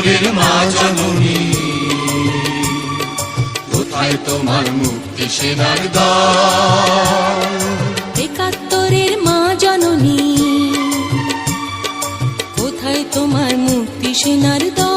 একাত্তরের মা জননী কোথায় তোমার মুক্তি সেনার একাত্তরের মা জননী কোথায় তোমার মুক্তি সেনার দল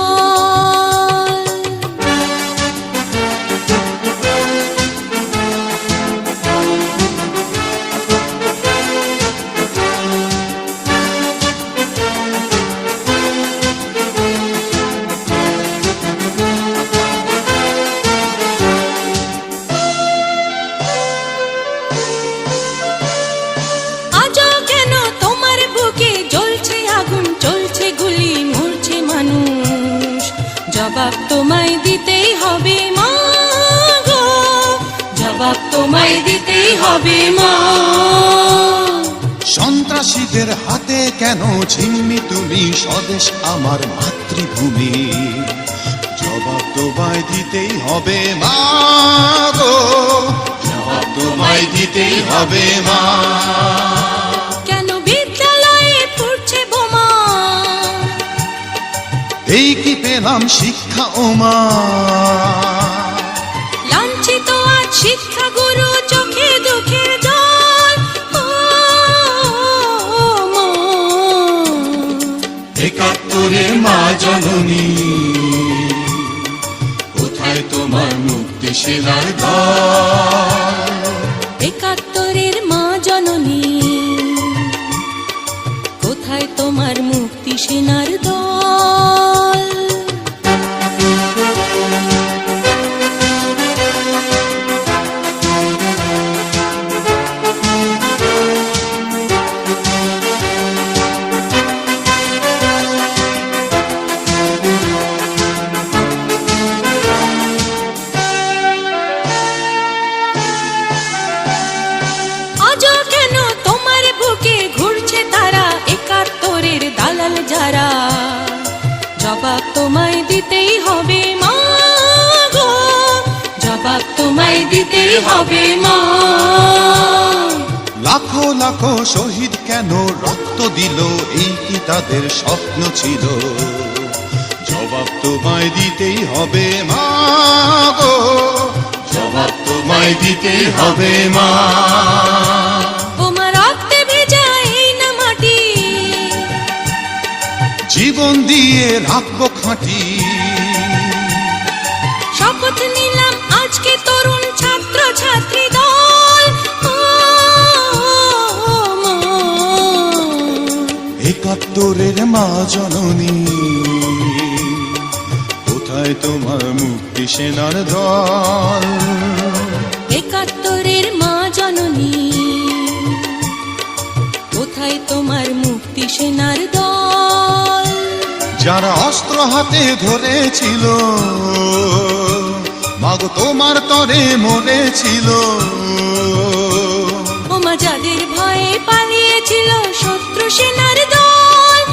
জ্বলছে আগুন, চলছে গুলি, মরছে মানুষ। জবাব তোমায় দিতেই হবে মা জবাব তোমায় দিতেই হবে মা। সন্ত্রাসীদের হাতে কেন ছিন্নি তুমি স্বদেশ আমার মাতৃভূমি? জবাব তোমায় দিতেই হবে মা জবাব তোমায় দিতেই হবে মা। একাত্তরের মা জননী কোথায় তোমার মুক্তি শিলার দল যারা জবাব তোমায় দিতেই হবে মা গো। জবাব তোমায় দিতেই হবে মা। লাখো লাখো শহীদ কেন রক্ত দিল? এই কি তাদের স্বপ্ন ছিল? জবাব তোমায় দিতেই হবে মা গো। জবাব তোমায় দিতেই হবে মা। জীবন দিয়ে রাখব খাঁটি। শপথ নিলাম আজকে তরুণ ছাত্র ছাত্রী দল একাত্তরের মা জননী কোথায় তোমার মুক্তি সেনার দল? একাত্তরের মা জননী কোথায় তোমার মুক্তি সেনার দল? যারা অস্ত্র হাতে ধরেছিল মাগো তোমার তরে মরেছিল। ওমা যাদের ভয়ে পালিয়েছিল শত্রু সেনার দল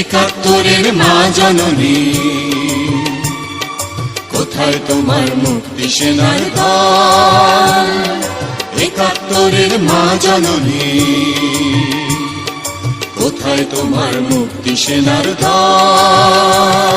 একাত্তরের মা জননী কোথায় তোমার মুক্তি সেনার দল? একাত্তরের মা জননী কোথায় তোমার মুক্তি সেনার দল